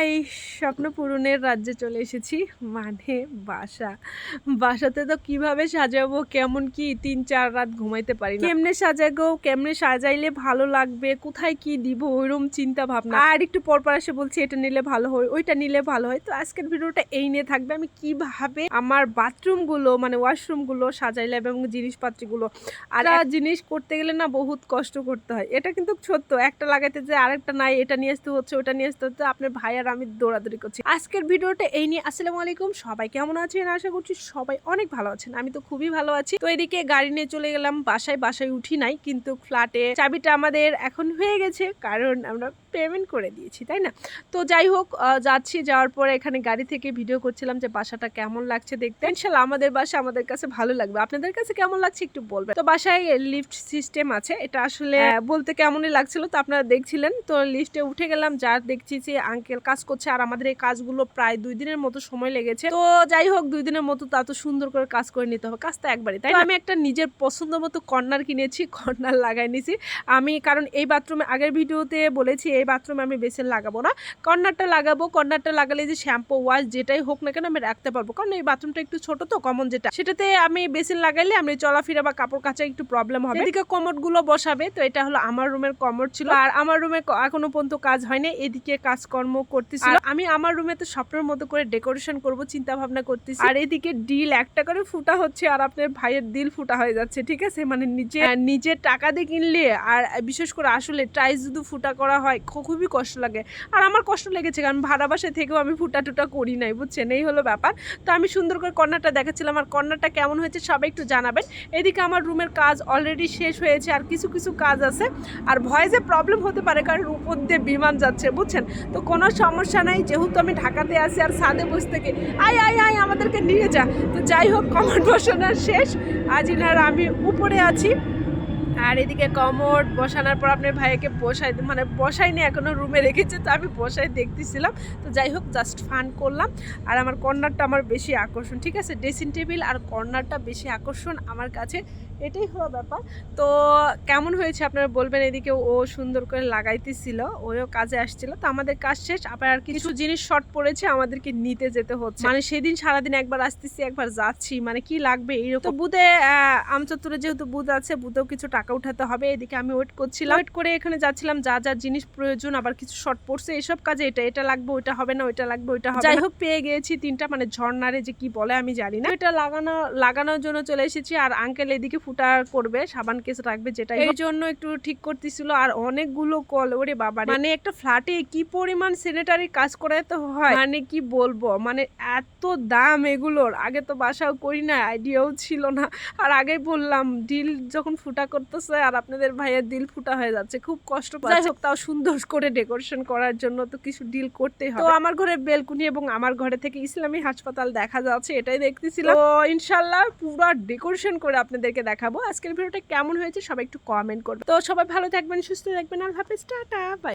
High স্বপ্ন পূরণের রাজ্যে চলে এসেছি মানে বাসা। বাসাতে তো কীভাবে সাজাবো কেমন কি তিন চার রাত ঘুমাইতে পারি কেমনে সাজাগো কেমনে সাজাইলে ভালো লাগবে কোথায় কি দিব ওইরকম চিন্তা ভাবনা। আর একটু পর পর এসে বলছি এটা নিলে ভালো হয় ওইটা নিলে ভালো হয়। তো আজকের ভিডিওটা এই নিয়ে থাকবে। আমি কীভাবে আমার বাথরুমগুলো মানে ওয়াশরুমগুলো সাজাইলাম এবং জিনিসপাতিগুলো আর জিনিস করতে গেলে না বহুত কষ্ট করতে হয়। এটা কিন্তু সত্য একটা লাগাইতে যে আরেকটা নাই এটা নিয়ে আসতে হচ্ছে ওটা নিয়ে আসতে হচ্ছে। আপনার ভাই আর আমি দৌড়াদৌড়ি করছি। আজকের ভিডিওটা এই নিয়ে। আসসালামু আলাইকুম। সবাই কেমন আছেন? আশা করছি সবাই অনেক ভালো আছেন। আমি তো খুবই ভালো আছি। তো এদিকে গাড়ি নিয়ে চলে গেলাম। বাসায় বাসায় উঠি নাই, কিন্তু ফ্ল্যাটে চাবিটা আমাদের এখন হয়ে গেছে, কারণ আমরা পেমেন্ট করে দিয়েছি, তাই না? তো যাই হোক যাচ্ছি। যাওয়ার পরে এখানে গাড়ি থেকে ভিডিও করছিলাম যে বাসাটা কেমন লাগছে দেখতে। ইনশাল্লাহ আমাদের বাসা আমাদের কাছে ভালো লাগবে। আপনাদের কাছে কেমন লাগছে একটু বলবেন? তো বাসায় লিফট সিস্টেম আছে। এটা আসলে বলতে কেমনই লাগছিল তো আপনারা দেখছিলেন। তো লিফটে উঠে গেলাম। যার দেখছি যে আঙ্কেল কাজ করছে আর আমাদের এই কাজগুলো প্রায় দুই দিনের মতো সময় লেগেছে। তো যাই হোক দুই দিনের মতো তা তো সুন্দর করে কাজ করে নিতে হবে। কাজটা একবারই তাই আমি একটা নিজের পছন্দ মতো কর্নার কিনেছি কর্নার লাগাই নিছি। আমি কারণ এই বাথরুমে আগের ভিডিওতে বলেছি এই বাথরুমে আমি বেসিন লাগাবো না। কর্নারটা লাগাবো কর্নারটা লাগালে যে শ্যাম্পু ওয়াশ যেটাই হোক না কেন আমি রাখতে পারব। কারণ এই বাথরুমটা একটু ছোট তো কমন যেটা। সেটাতে আমি বেসিন লাগাইলে আমি চলাফেরা বা কাপড় কাচা একটু প্রবলেম হবে। এদিকে কমোডগুলো বসাবে তো এটা হলো আমার রুমের কমোড ছিল। আর আমার রুমে এখনও পর্যন্ত কাজ হয়নি। এদিকে কাজকর্ম করতেছিল। আমি আমার রুমে তো স্বপ্নের মতো করে ডেকোরেশন করব চিন্তা ভাবনা করতেছি। আর এদিকে ডিল একটা করে ফুটা হচ্ছে আর আপনার ভাইয়ের দিল ফুটা হয়ে যাচ্ছে ঠিক আছে? মানে নিজে নিজের টাকা দিয়ে কিনলে আর বিশেষ করে আসলে টাইস যদি ফুটা করা হয় খুবই কষ্ট লাগে। আর আমার কষ্ট লেগেছে কারণ ভাড়া বাসায় থেকেও আমি ফুটা টুটা করি নাই বুঝছেন? এই হলো ব্যাপার। তো আমি সুন্দর করে কর্নারটা দেখাচ্ছিলাম আর কর্নারটা কেমন হয়েছে সবাই একটু জানাবেন। এদিকে আমার রুমের কাজ অলরেডি শেষ হয়েছে আর কিছু কিছু কাজ আছে। আর ভয়েসে প্রবলেম হতে পারে কারণ উপর দিয়ে বিমান যাচ্ছে বুঝছেন? তো কোনো সমস্যা নাই, যেহেতু আমি ঢাকাতে আছি আর সাদে বসে থেকে। আয় আয় আয়, আমাদেরকে নিয়ে যা। তো যাই হোক কমেন্ট বসানোর শেষ। আজিনার আমি উপরে আছি। আর এদিকে কমোড বসানোর পর আপনার ভাইকে বসাই মানে বসাইনি এখনও রুমে রেখেছে তো আমি বসাই দেখতেছিলাম। তো যাই হোক জাস্ট ফান করলাম। আর আমার কর্নারটা আমার বেশি আকর্ষণ ঠিক আছে? ড্রেসিং টেবিল আর কর্নারটা বেশি আকর্ষণ আমার কাছে। এটাই হলো ব্যাপার। তো কেমন হয়েছে আপনারা বলবেন এদিকে? ও সুন্দর করে লাগাইতেছিল ওও কাজে আসছিল। তো আমাদের কাজ শেষ আবার আর কিছু জিনিস শর্ট পড়েছে আমাদেরকে নিতে যেতে হচ্ছে। মানে সেদিন সারাদিন একবার আসতেছি একবার যাচ্ছি মানে কি লাগবে এইরকম? বুধে আমচত্বরে যেহেতু বুধ আছে বুধেও কিছু টাকা উঠাতে হবে এদিকে আমি ওয়েট করছিলাম। ওয়েট করে এখানে যাচ্ছিলাম যা যা জিনিস প্রয়োজন আবার কিছু শর্ট পড়ছে এসব কাজে এটা এটা লাগবে ওইটা হবে না ওইটা লাগবে ওইটা হবে যাই হোক পেয়ে গিয়েছি তিনটা মানে ঝর্ণারে যে কি বলে আমি জানি না। এটা লাগানো লাগানোর জন্য চলে এসেছি আর আঙ্কেল এদিকে ফুটা করবে সাবান কেস রাখবে যেটা এই জন্য একটু ঠিক করতেছিল আর অনেকগুলো কল ওরে বাবা মানে একটা ফ্ল্যাটে কি পরিমাণ স্যানিটারি কাজ করাতে হয়? মানে কি বলব মানে এত দাম এগুলোর আগে তো বাসাও করি না আইডিয়াও ছিল না। আর আগে বললাম ডিল যখন ফুটা করতেছে আর আপনাদের ভাইয়ের দিল ফুটা হয়ে যাচ্ছে। খুব কষ্ট পাচ্ছে। তাও সুন্দর করে ডেকোরেশন করার জন্য তো কিছু ডিল করতে হবে। তো আমার ঘরে বেলকুনি এবং আমার ঘরে থেকে ইসলামী হাসপাতাল দেখা যাচ্ছে এটাই দেখতেছিলাম। তো ইনশাল্লাহ পুরো ডেকোরেশন করে আপনাদেরকে দেখাবো। আজকের ভিডিওটা কেমন হয়েছে সবাই একটু কমেন্ট করবে। তো সবাই ভালো থাকবেন সুস্থ থাকবেন। আল্লাহ হাফেজ টাটা বাই